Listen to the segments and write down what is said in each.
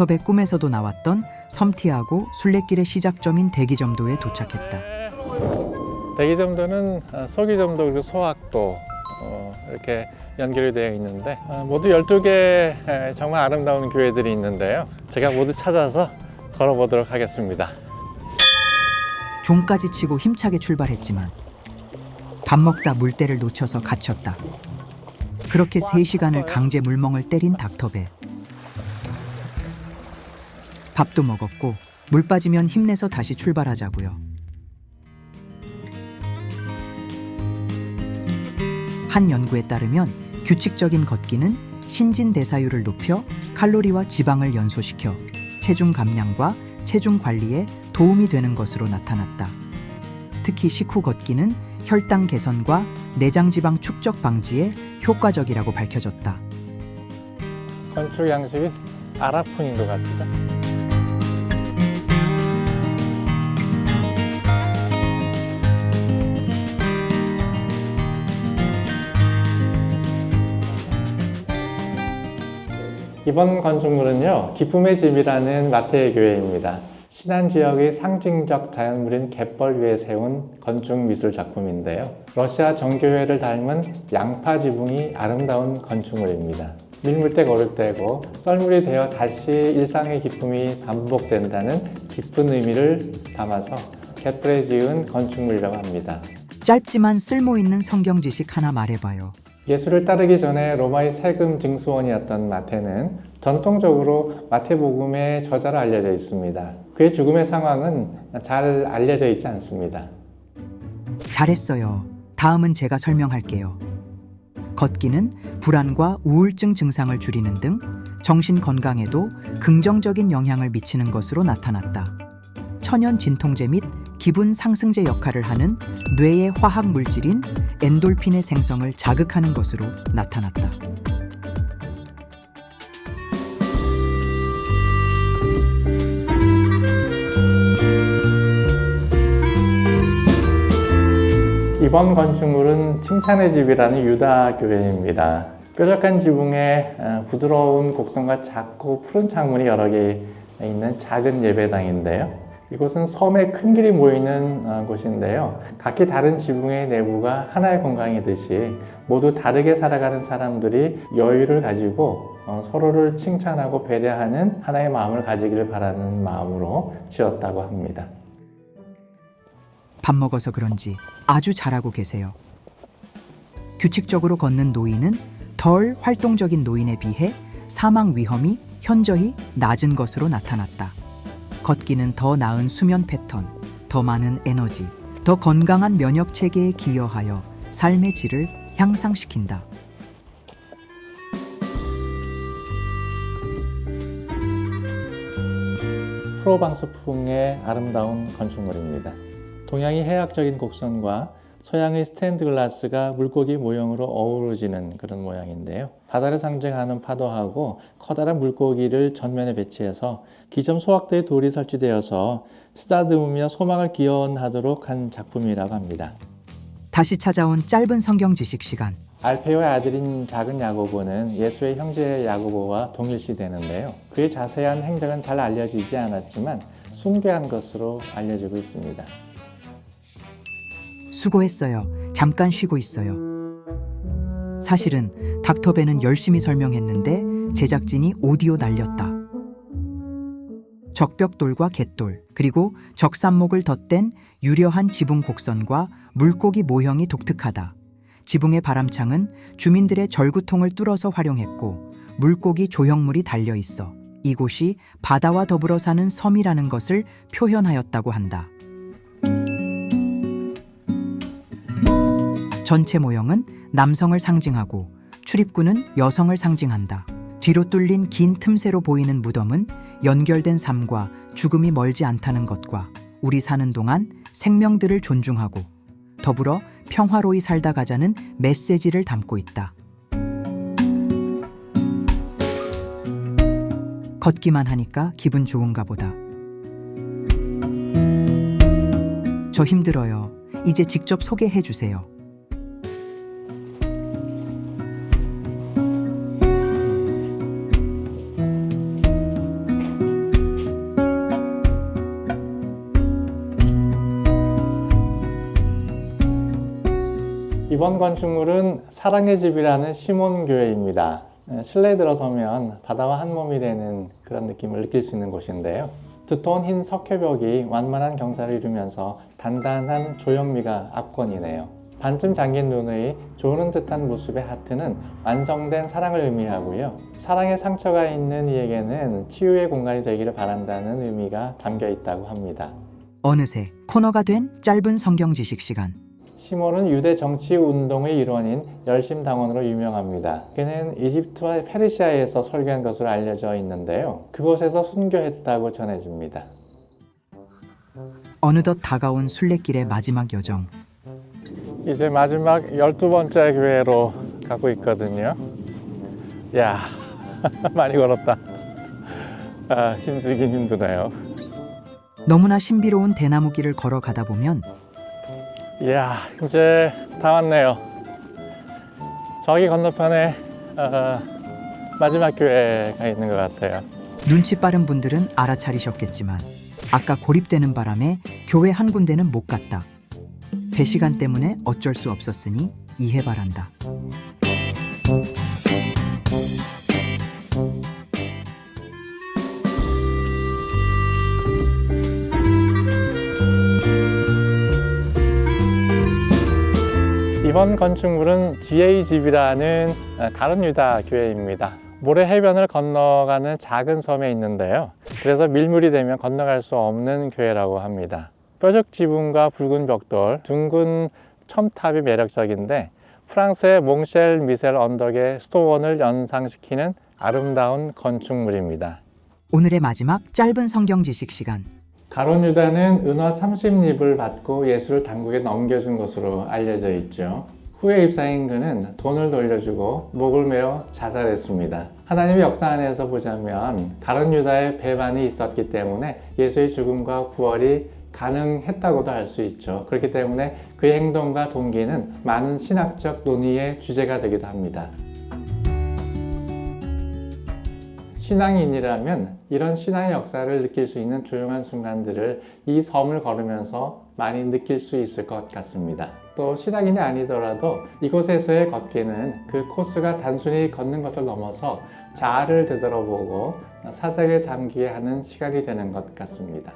닥터배 꿈에서도 나왔던 섬티하고 순례길의 시작점인 대기점도에 도착했다. 대기점도는 어, 소기점도 그리고 소학도 어, 이렇게 연결이 되어 있는데 어, 모두 12개 정말 아름다운 교회들이 있는데요. 제가 모두 찾아서 걸어보도록 하겠습니다. 종까지 치고 힘차게 출발했지만 밥 먹다 물때를 놓쳐서 갇혔다. 그렇게 3시간을 강제 물멍을 때린 닥터배. 밥도 먹었고 물 빠지면 힘내서 다시 출발하자고요. 한 연구에 따르면 규칙적인 걷기는 신진 대사율을 높여 칼로리와 지방을 연소시켜 체중 감량과 체중 관리에 도움이 되는 것으로 나타났다. 특히 식후 걷기는 혈당 개선과 내장 지방 축적 방지에 효과적이라고 밝혀졌다. 건축 양식이 아랍풍인 것 같습니다. 이번 건축물은요, 기쁨의 집이라는 마태의 교회입니다. 신안 지역의 상징적 자연물인 갯벌 위에 세운 건축 미술 작품인데요. 러시아 정교회를 닮은 양파 지붕이 아름다운 건축물입니다. 밀물때 걸을 때고 썰물이 되어 다시 일상의 기쁨이 반복된다는 깊은 의미를 담아서 갯벌에 지은 건축물이라고 합니다. 짧지만 쓸모 있는 성경 지식 하나 말해봐요. 예수를 따르기 전에 로마의 세금 징수원이었던 마태는 전통적으로 마태복음의 저자로 알려져 있습니다. 그의 죽음의 상황은 잘 알려져 있지 않습니다. 잘했어요. 다음은 제가 설명할게요. 걷기는 불안과 우울증 증상을 줄이는 등 정신 건강에도 긍정적인 영향을 미치는 것으로 나타났다. 천연 진통제 및 기분 상승제 역할을 하는 뇌의 화학 물질인 엔돌핀의 생성을 자극하는 것으로 나타났다. 이번 건축물은 칭찬의 집이라는 유다 교회입니다. 뾰족한 지붕에 어, 부드러운 곡선과 작고 푸른 창문이 여러 개 있는 작은 예배당인데요. 이곳은 섬에 큰 길이 모이는 어, 곳인데요. 각기 다른 지붕의 내부가 하나의 공간이듯이 모두 다르게 살아가는 사람들이 여유를 가지고 어, 서로를 칭찬하고 배려하는 하나의 마음을 가지기를 바라는 마음으로 지었다고 합니다. 밥 먹어서 그런지 아주 잘하고 계세요. 규칙적으로 걷는 노인은 덜 활동적인 노인에 비해 사망 위험이 현저히 낮은 것으로 나타났다. 걷기는 더 나은 수면 패턴, 더 많은 에너지, 더 건강한 면역 체계에 기여하여 삶의 질을 향상시킨다. 프로방스풍의 아름다운 건축물입니다. 동양의 해학적인 곡선과 서양의 스탠드 글라스가 물고기 모형으로 어우러지는 그런 모양인데요. 바다를 상징하는 파도하고 커다란 물고기를 전면에 배치해서 기점 소학대의 돌이 설치되어서 쓰다듬으며 소망을 기원하도록 한 작품이라고 합니다. 다시 찾아온 짧은 성경 지식 시간. 알페오의 아들인 작은 야고보는 예수의 형제 야고보와 동일시되는데요. 그의 자세한 행적은 잘 알려지지 않았지만 순교한 것으로 알려지고 있습니다. 수고했어요. 잠깐 쉬고 있어요. 사실은 닥터배는 열심히 설명했는데 제작진이 오디오 날렸다. 적벽돌과 갯돌, 그리고 적산목을 덧댄 유려한 지붕 곡선과 물고기 모형이 독특하다. 지붕의 바람창은 주민들의 절구통을 뚫어서 활용했고 물고기 조형물이 달려 있어 이곳이 바다와 더불어 사는 섬이라는 것을 표현하였다고 한다. 전체 모형은 남성을 상징하고 출입구는 여성을 상징한다. 뒤로 뚫린 긴 틈새로 보이는 무덤은 연결된 삶과 죽음이 멀지 않다는 것과 우리 사는 동안 생명들을 존중하고 더불어 평화로이 살다 가자는 메시지를 담고 있다. 걷기만 하니까 기분 좋은가 보다. 저 힘들어요. 이제 직접 소개해 주세요. 이번 건축물은 사랑의 집이라는 시몬 교회입니다. 에, 실내에 들어서면 바다와 한 몸이 되는 그런 느낌을 느낄 수 있는 곳인데요. 두터운 흰 석회벽이 완만한 경사를 이루면서 단단한 조형미가 압권이네요. 반쯤 잠긴 눈의 조는 듯한 모습의 하트는 완성된 사랑을 의미하고요. 사랑의 상처가 있는 이에게는 치유의 공간이 되기를 바란다는 의미가 담겨 있다고 합니다. 어느새 코너가 된 짧은 성경 지식 시간. 시몬은 유대 정치 운동의 일원인 열심당원으로 유명합니다. 그는 이집트와 페르시아에서 설교한 것으로 알려져 있는데요. 그곳에서 순교했다고 전해집니다. 어느덧 다가온 순례길의 마지막 여정. 이제 마지막 12번째 교회로 가고 있거든요. 야, 많이 걸었다. 아, 힘들긴 힘드네요. 너무나 신비로운 대나무 길을 걸어가다 보면 이야, 이제 다 왔네요. 저기 건너편에 어, 마지막 교회가 있는 것 같아요. 눈치 빠른 분들은 알아차리셨겠지만 아까 고립되는 바람에 교회 한 군데는 못 갔다. 배 시간 때문에 어쩔 수 없었으니 이해 바란다. 이번 건축물은 GA 집이라는 어, 다른 유다 교회입니다. 모래 해변을 건너가는 작은 섬에 있는데요. 그래서 밀물이 되면 건너갈 수 없는 교회라고 합니다. 뾰족 지붕과 붉은 벽돌, 둥근 첨탑이 매력적인데 프랑스의 몽쉘 미셀 언덕의 수도원을 연상시키는 아름다운 건축물입니다. 오늘의 마지막 짧은 성경 지식 시간. 가론 유다는 은화 30립을 받고 예수를 당국에 넘겨준 것으로 알려져 있죠. 후에 입사인 그는 돈을 돌려주고 목을 메어 자살했습니다. 하나님의 역사 안에서 보자면 가론 유다의 배반이 있었기 때문에 예수의 죽음과 부활이 가능했다고도 할 수 있죠. 그렇기 때문에 그의 행동과 동기는 많은 신학적 논의의 주제가 되기도 합니다. 신앙인이라면 이런 신앙의 역사를 느낄 수 있는 조용한 순간들을 이 섬을 걸으면서 많이 느낄 수 있을 것 같습니다. 또 신앙인이 아니더라도 이곳에서의 걷기는 그 코스가 단순히 걷는 것을 넘어서 자아를 되돌아보고 사색에 잠기게 하는 시간이 되는 것 같습니다.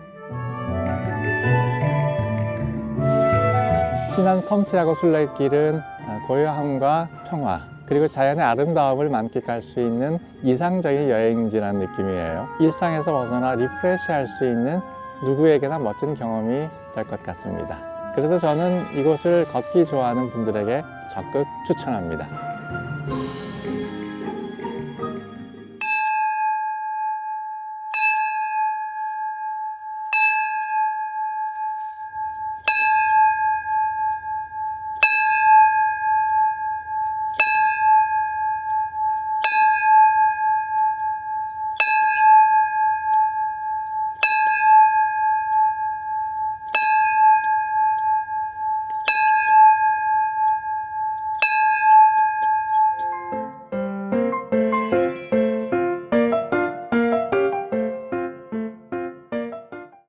신안 섬티하고 순례길은 고요함과 평화 그리고 자연의 아름다움을 만끽할 수 있는 이상적인 여행지라는 느낌이에요. 일상에서 벗어나 리프레시할 수 있는 누구에게나 멋진 경험이 될 것 같습니다. 그래서 저는 이곳을 걷기 좋아하는 분들에게 적극 추천합니다.